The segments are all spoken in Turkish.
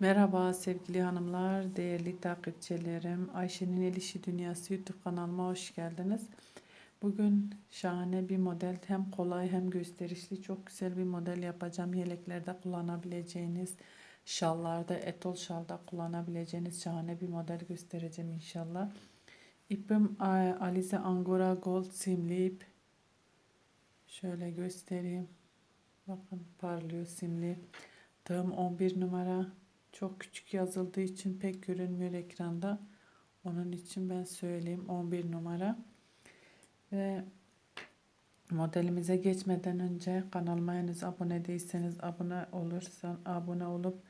Merhaba sevgili hanımlar, değerli takipçilerim. Ayşe'nin El Dünyası YouTube kanalıma hoş geldiniz. Bugün şahane bir model, hem kolay hem gösterişli, çok güzel bir model yapacağım. Yeleklerde kullanabileceğiniz, şallarda, etol şalda kullanabileceğiniz şahane bir model göstereceğim inşallah. İpim Alize Angora Gold simli ip. Şöyle göstereyim. Bakın parlıyor simli. Tığım 11 numara. Çok küçük yazıldığı için pek görünmüyor ekranda. Onun için ben söyleyeyim 11 numara. Ve modelimize geçmeden önce kanalıma henüz abone değilseniz abone olursan abone olup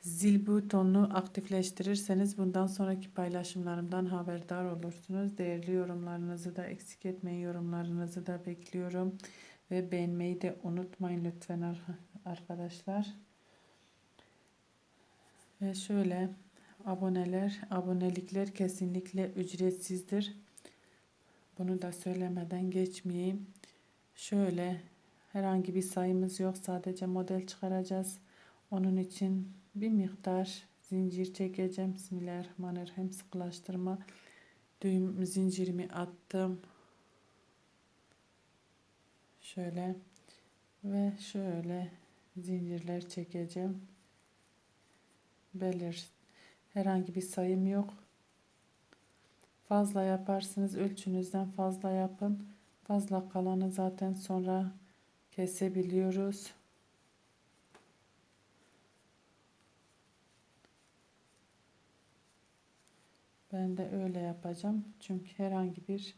zil butonunu aktifleştirirseniz bundan sonraki paylaşımlarımdan haberdar olursunuz. Değerli yorumlarınızı da eksik etmeyin. Yorumlarınızı da bekliyorum. Ve beğenmeyi de unutmayın lütfen arkadaşlar. Ve şöyle aboneler, abonelikler kesinlikle ücretsizdir. Bunu da söylemeden geçmeyeyim. Şöyle herhangi bir sayımız yok. Sadece model çıkaracağız. Onun için bir miktar zincir çekeceğim. Bismillahirrahmanirrahim. Sıkılaştırma düğüm zincirimi attım. Şöyle ve şöyle zincirler çekeceğim belir. Herhangi bir sayım yok. Fazla yaparsınız. Ölçünüzden fazla yapın. Fazla kalanı zaten sonra kesebiliyoruz. Ben de öyle yapacağım. Çünkü herhangi bir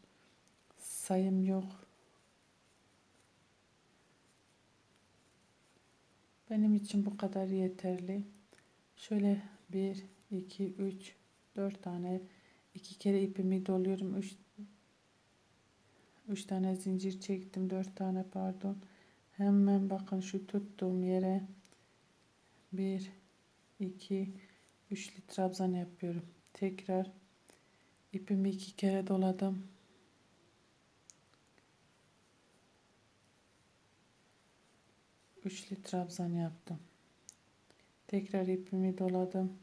sayım yok. Benim için bu kadar yeterli. Şöyle 1, 2, 3, 4 tane iki kere ipimi doluyorum. 3 3 tane zincir çektim. 4 tane pardon. Hemen bakın şu tuttuğum yere 1 2 3'lü trabzan yapıyorum. Tekrar ipimi iki kere doladım. Üçlü trabzan yaptım. Tekrar ipimi doladım.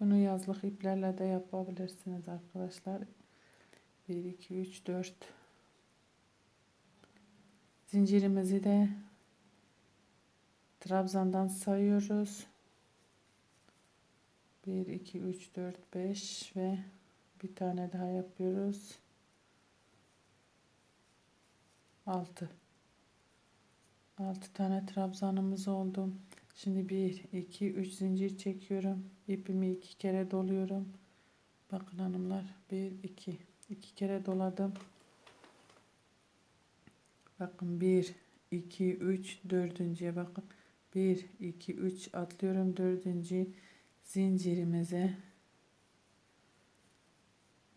Bunu yazlık iplerle de yapabilirsiniz arkadaşlar. 1 2 3 4 Zincirimizi de trabzandan sayıyoruz. 1 2 3 4 5 ve bir tane daha yapıyoruz. 6 6 tane trabzanımız oldu. Şimdi 1 2 3 zincir çekiyorum. İpimi iki kere doluyorum. Bakın hanımlar 1 2 2 kere doladım. Bakın 1 2 3 dördüncüye bakın. 1 2 3 atlıyorum dördüncü zincirimize.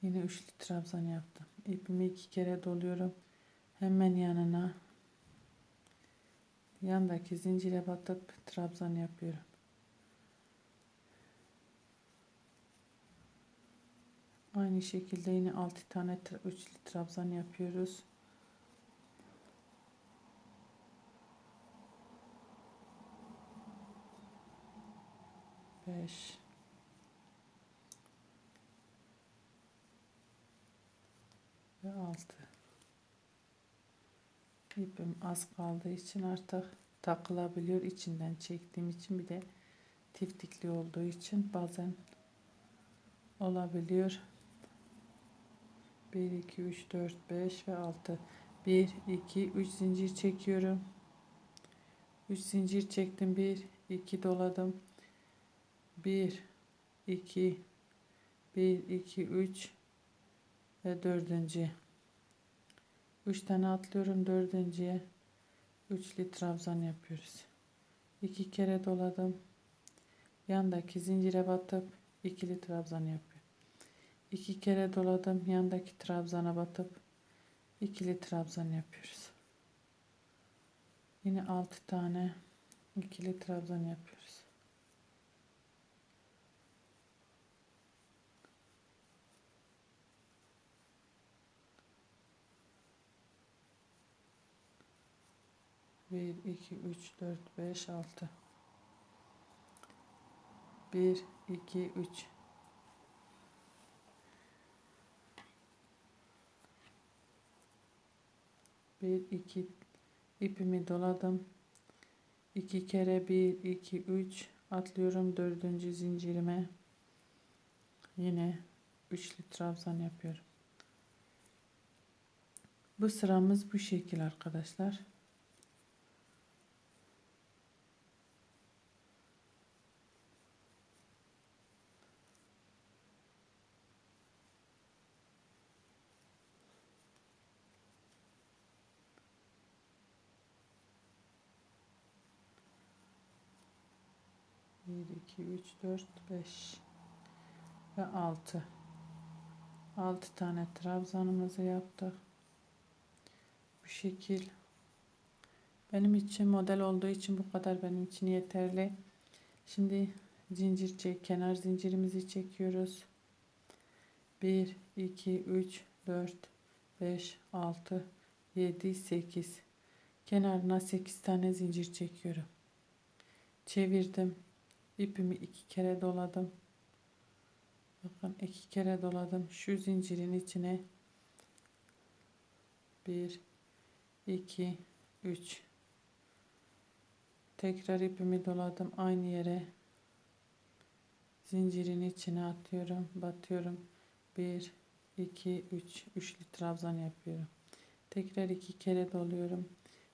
Yine üçlü trabzan yaptım. İpimi iki kere doluyorum hemen yanına yandaki zincire batıp trabzan yapıyorum. Aynı şekilde yine 6 tane üçlü trabzan yapıyoruz. Beş. Ve altı ipim az kaldığı için artık takılabiliyor. İçinden çektiğim için bir de tiftikli olduğu için bazen olabiliyor. 1 2 3 4 5 ve 6 1 2 3 zincir çekiyorum. 3 zincir çektim. 1 2 doladım. 1 2 1 2 3 ve dördüncü 3 tane atlıyorum dördüncüye. Üçlü trabzan yapıyoruz. 2 kere doladım. Yandaki zincire batıp ikili trabzan yapıyorum. 2 kere doladım. Yandaki trabzana batıp ikili trabzan yapıyoruz. Yine 6 tane ikili trabzan yapıyoruz. 1 2 3 4 5 6 1 2 3 1 2 ipimi doladım. 2 kere 1 2 3 atlıyorum dördüncü zincirime. Yine üçlü trabzan yapıyorum. Bu sıramız bu şekil arkadaşlar. Bir, iki, üç, dört, beş ve altı. Altı tane trabzanımızı yaptık. Bu şekil. Benim için model olduğu için bu kadar benim için yeterli. Şimdi zincir çek, kenar zincirimizi çekiyoruz. 1, 2, 3, 4, 5, 6, 7, 8. Kenarına 8 tane zincir çekiyorum. Çevirdim. İpimi iki kere doladım. Bakın iki kere doladım. Şu zincirin içine 1, 2, 3. Tekrar ipimi doladım. Aynı yere zincirin içine atıyorum. Batıyorum. 1, 2, 3. Üçlü trabzan yapıyorum. Tekrar iki kere doluyorum.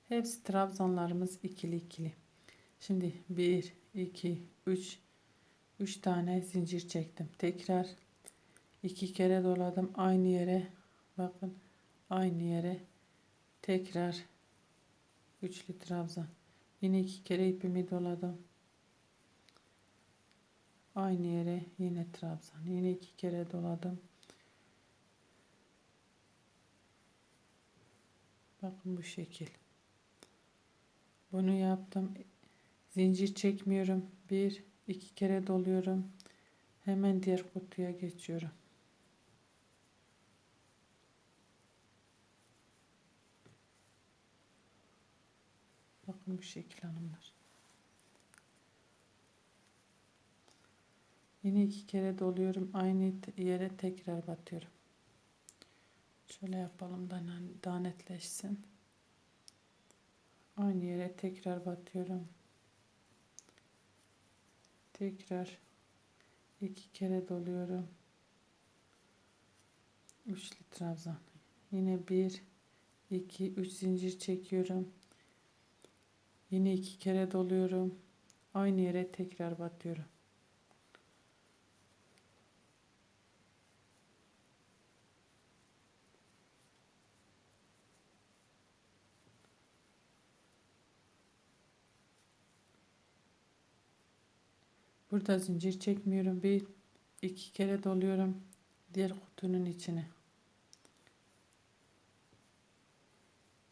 Hepsi trabzanlarımız ikili ikili. Şimdi 1, 2, 3. 3 tane zincir çektim. Tekrar iki kere doladım. Aynı yere bakın. Aynı yere tekrar üçlü trabzan. Yine iki kere ipimi doladım. Aynı yere yine trabzan. Yine iki kere doladım. Bakın bu şekil. Bunu yaptım. Zincir çekmiyorum. Bir, iki kere doluyorum. Hemen diğer kutuya geçiyorum. Bakın bu şekil hanımlar. Yine iki kere doluyorum. Aynı yere tekrar batıyorum. Şöyle yapalım da daha netleşsin. Aynı yere tekrar batıyorum. Tekrar iki kere doluyorum. Üçlü trabzan. Yine bir, iki, üç zincir çekiyorum. Yine iki kere doluyorum. Aynı yere tekrar batıyorum. Burada zincir çekmiyorum. Bir iki kere doluyorum. Diğer kutunun içine.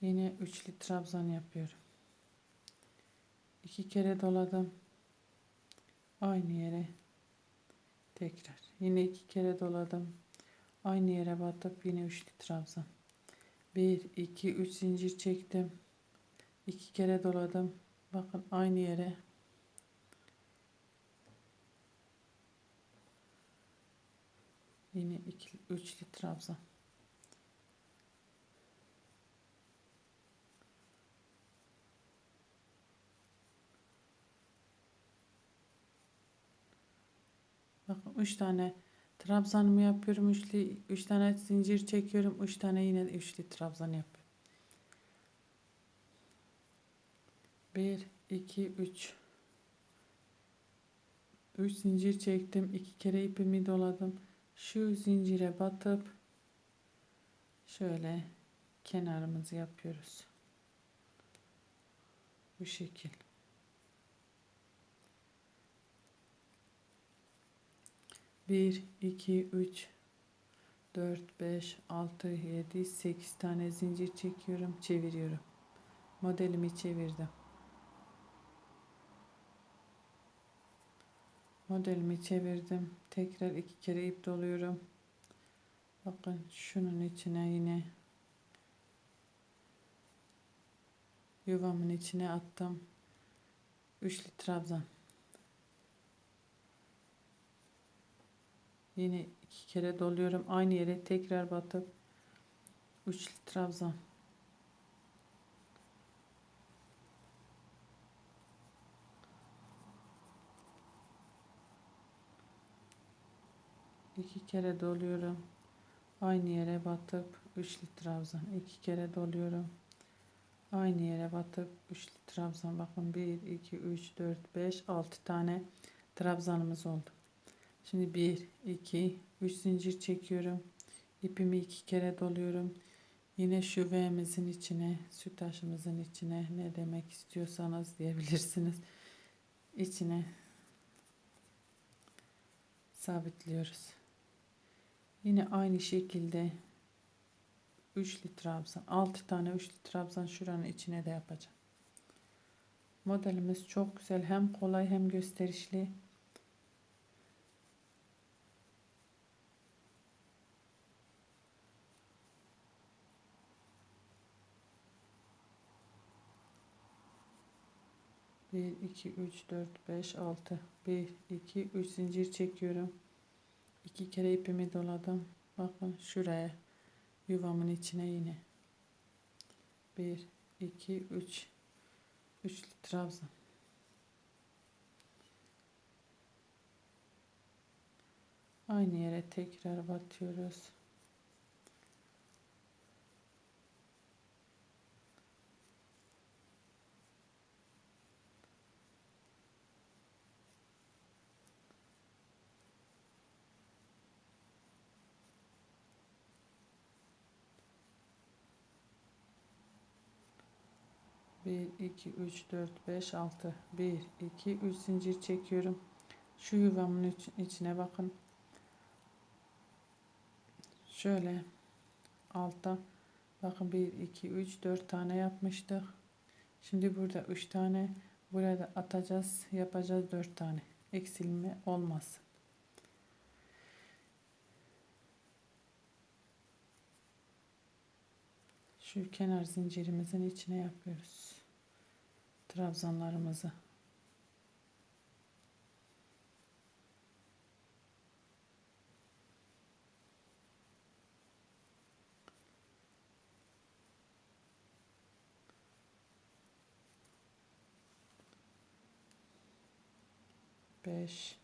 Yine üçlü trabzan yapıyorum. İki kere doladım. Aynı yere tekrar. Yine iki kere doladım. Aynı yere batıp yine üçlü trabzan. Bir, iki, üç zincir çektim. İki kere doladım. Bakın aynı yere Yine iki, üçlü trabzan. Bakın üç tane trabzanımı yapıyorum. Üçlü, üç tane zincir çekiyorum. Üç tane yine üçlü trabzan yapıyorum. Bir, iki, üç. Üç zincir çektim. iki kere ipimi doladım şu zincire batıp şöyle kenarımızı yapıyoruz. Bu şekil. Bir, iki, üç, dört, beş, altı, yedi, sekiz tane zincir çekiyorum, çeviriyorum. Modelimi çevirdim. Modelimi çevirdim. Tekrar iki kere ip doluyorum. Bakın şunun içine yine Yuvamın içine attım. Üçlü trabzan. Yine iki kere doluyorum. Aynı yere tekrar batıp üçlü trabzan. İki kere doluyorum. Aynı yere batıp üçlü trabzan. iki kere doluyorum. Aynı yere batıp üçlü trabzan. Bakın 1, 2, 3, 4, 5, 6 tane trabzanımız oldu. Şimdi 1, 2, 3 zincir çekiyorum. İpimi iki kere doluyorum. Yine şu V'mizin içine, sütaşımızın içine ne demek istiyorsanız diyebilirsiniz. İçine sabitliyoruz. Yine aynı şekilde üçlü trabzan, 6 tane üçlü trabzan şuranın içine de yapacağım. Modelimiz çok güzel, hem kolay hem gösterişli. Bir, iki, üç, dört, beş, altı. Bir, iki, üç zincir çekiyorum. İki kere ipimi doladım. Bakın şuraya yuvamın içine yine. Bir, iki, üç. Üçlü trabzan. Aynı yere tekrar batıyoruz. Bir, iki, üç, dört, beş, altı. Bir, iki, üç zincir çekiyorum. Şu yuvamın içine bakın. Şöyle altta bakın 1 2 3 4 tane yapmıştık. Şimdi burada 3 tane burada atacağız. Yapacağız 4 tane. Eksilme olmaz. Şu kenar zincirimizin içine yapıyoruz. Trabzanlarımızı. 5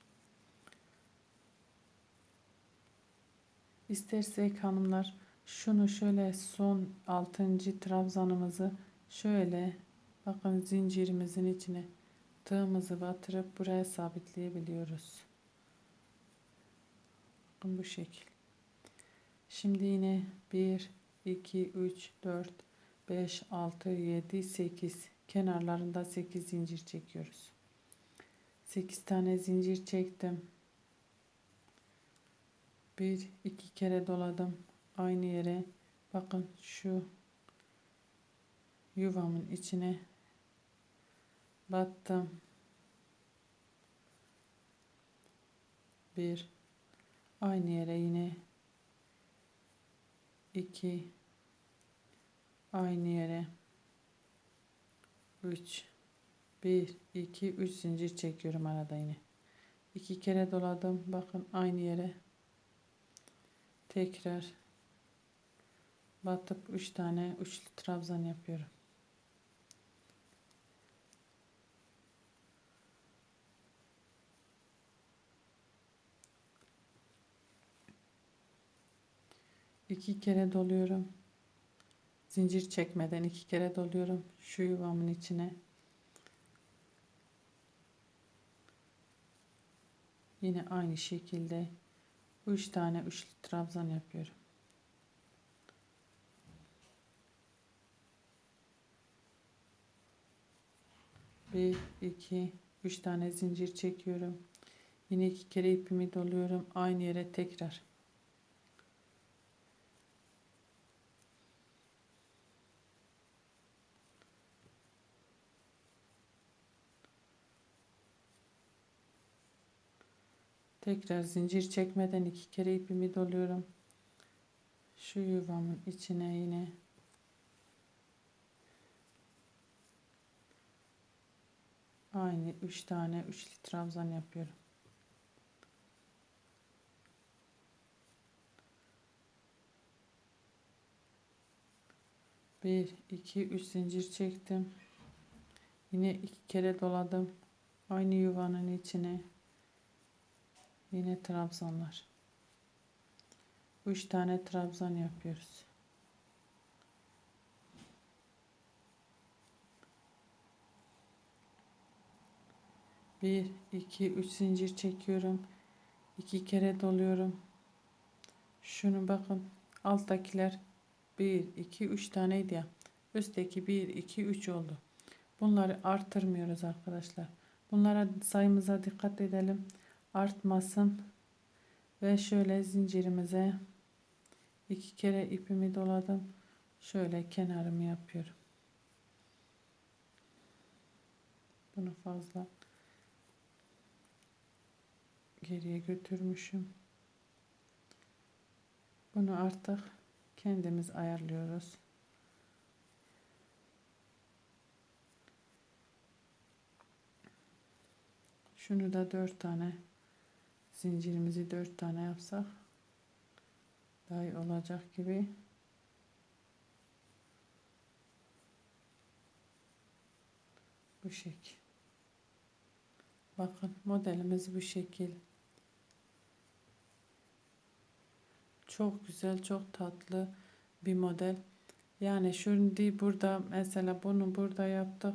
İstersek hanımlar şunu şöyle son 6. trabzanımızı şöyle bakın zincirimizin içine tığımızı batırıp buraya sabitleyebiliyoruz. Bakın bu şekil. Şimdi yine 1 2 3 4 5 6 7 8 kenarlarında 8 zincir çekiyoruz. 8 tane zincir çektim. Bir iki kere doladım aynı yere. Bakın şu yuvamın içine battım. Bir. Aynı yere yine. İki. Aynı yere. Üç. 1 2 3 zincir çekiyorum arada yine. 2 kere doladım. Bakın aynı yere. Tekrar. Batıp 3 tane üçlü trabzan yapıyorum. İki kere doluyorum. Zincir çekmeden iki kere doluyorum. Şu yuvamın içine Yine aynı şekilde 3 tane üçlü trabzan yapıyorum. Bir, iki, üç tane zincir çekiyorum. Yine iki kere ipimi doluyorum. Aynı yere tekrar. Tekrar zincir çekmeden iki kere ipimi doluyorum. Şu yuvamın içine yine Aynı 3 tane üçlü trabzan yapıyorum. Bir, iki, üç zincir çektim. Yine iki kere doladım. Aynı yuvanın içine. Yine trabzanlar. Üç tane trabzan yapıyoruz. Bir, iki, üç zincir çekiyorum. iki kere doluyorum. Şunu bakın. Alttakiler bir, iki, üç taneydi ya. Üstteki bir, iki, üç oldu. Bunları artırmıyoruz arkadaşlar. Bunlara sayımıza dikkat edelim. Artmasın. Ve şöyle zincirimize iki kere ipimi doladım. Şöyle kenarımı yapıyorum. Bunu fazla geriye götürmüşüm. Bunu artık kendimiz ayarlıyoruz. Şunu da dört tane zincirimizi dört tane yapsak daha iyi olacak gibi. Bu şekil. Bakın modelimiz bu şekil. Çok güzel, çok tatlı bir model. Yani şimdi burada mesela bunu burada yaptık.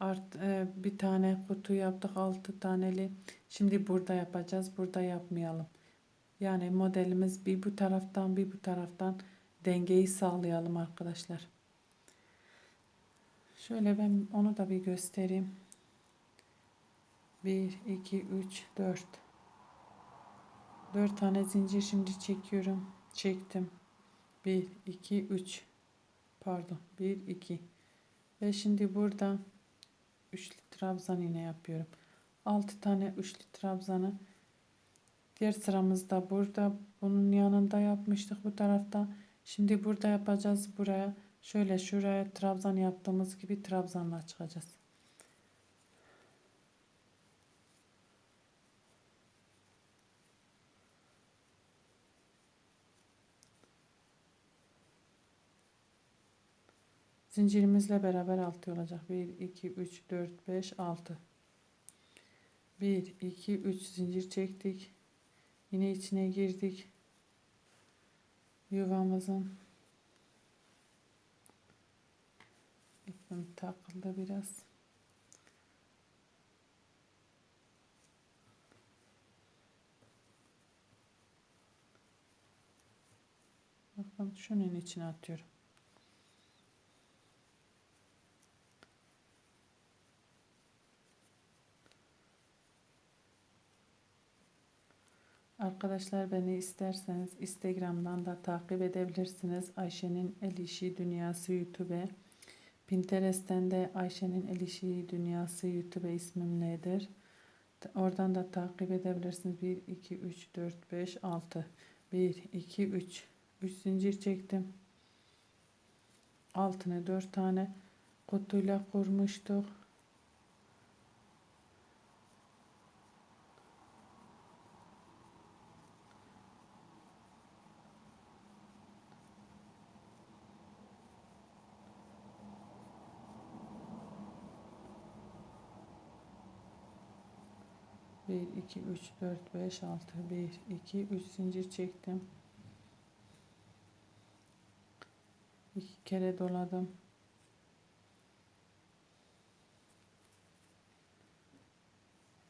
Art, e, bir tane kutu yaptık altı taneli. Şimdi burada yapacağız. Burada yapmayalım. Yani modelimiz bir bu taraftan bir bu taraftan dengeyi sağlayalım arkadaşlar. Şöyle ben onu da bir göstereyim. 1, 2, 3, 4. 4 tane zincir şimdi çekiyorum. Çektim. 1, 2, 3. Pardon. 1, 2. Ve şimdi burada üçlü trabzan yine yapıyorum. 6 tane üçlü trabzanı diğer sıramızda burada bunun yanında yapmıştık bu tarafta. Şimdi burada yapacağız buraya. Şöyle şuraya trabzan yaptığımız gibi trabzanla çıkacağız. Zincirimizle beraber 6 olacak. 1, 2, 3, 4, 5, 6. 1, 2, 3 zincir çektik. Yine içine girdik. Yuvamızın ipim takıldı biraz. Bakın şunun içine atıyorum. Arkadaşlar beni isterseniz Instagram'dan da takip edebilirsiniz. Ayşe'nin El İşi Dünyası YouTube. Pinterest'ten de Ayşe'nin El İşi Dünyası YouTube ismimledir. Oradan da takip edebilirsiniz. 1, 2, 3, 4, 5, 6. 1, 2, 3. 3 zincir çektim. Altına 4 tane kutuyla kurmuştuk. Bir, iki, üç, dört, beş, altı. Bir, iki, üç zincir çektim. İki kere doladım.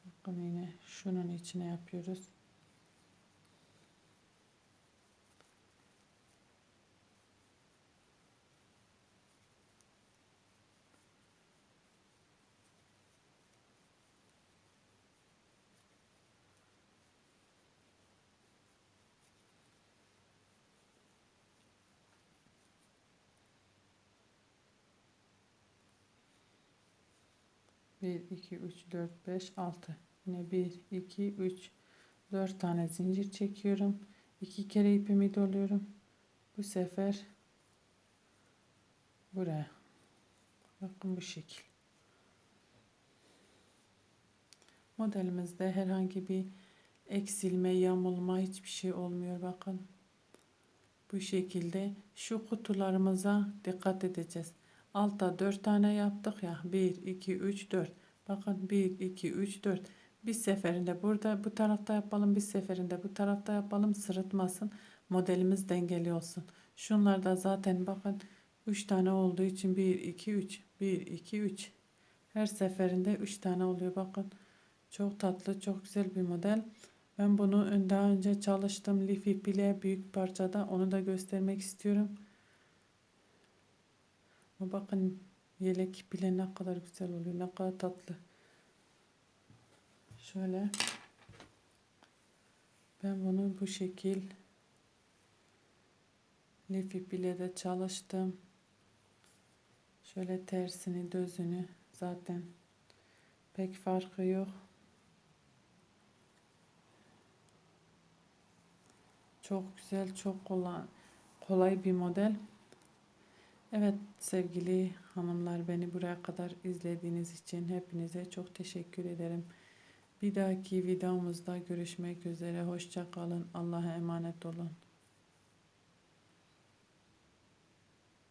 Bakın yine şunun içine yapıyoruz. Bir, iki, üç, dört, beş, altı. Yine bir, iki, üç, dört tane zincir çekiyorum. İki kere ipimi doluyorum. Bu sefer buraya. Bakın bu şekil. Modelimizde herhangi bir eksilme, yamulma hiçbir şey olmuyor bakın. Bu şekilde şu kutularımıza dikkat edeceğiz. Altta 4 tane yaptık ya. 1, 2, 3, 4. Bakın 1, 2, 3, 4. Bir seferinde burada bu tarafta yapalım. Bir seferinde bu tarafta yapalım. Sırıtmasın. Modelimiz dengeli olsun. Şunlar da zaten bakın 3 tane olduğu için 1, 2, 3. 1, 2, 3. Her seferinde 3 tane oluyor. Bakın çok tatlı, çok güzel bir model. Ben bunu daha önce çalıştım. Lif ipiyle büyük parçada. Onu da göstermek istiyorum. Bakın yelek ipiyle ne kadar güzel oluyor. Ne kadar tatlı. Şöyle. Ben bunu bu şekil lif ipiyle de çalıştım. Şöyle tersini, düzünü zaten pek farkı yok. Çok güzel, çok kolay, kolay bir model. Evet sevgili hanımlar beni buraya kadar izlediğiniz için hepinize çok teşekkür ederim. Bir dahaki videomuzda görüşmek üzere. Hoşça kalın. Allah'a emanet olun.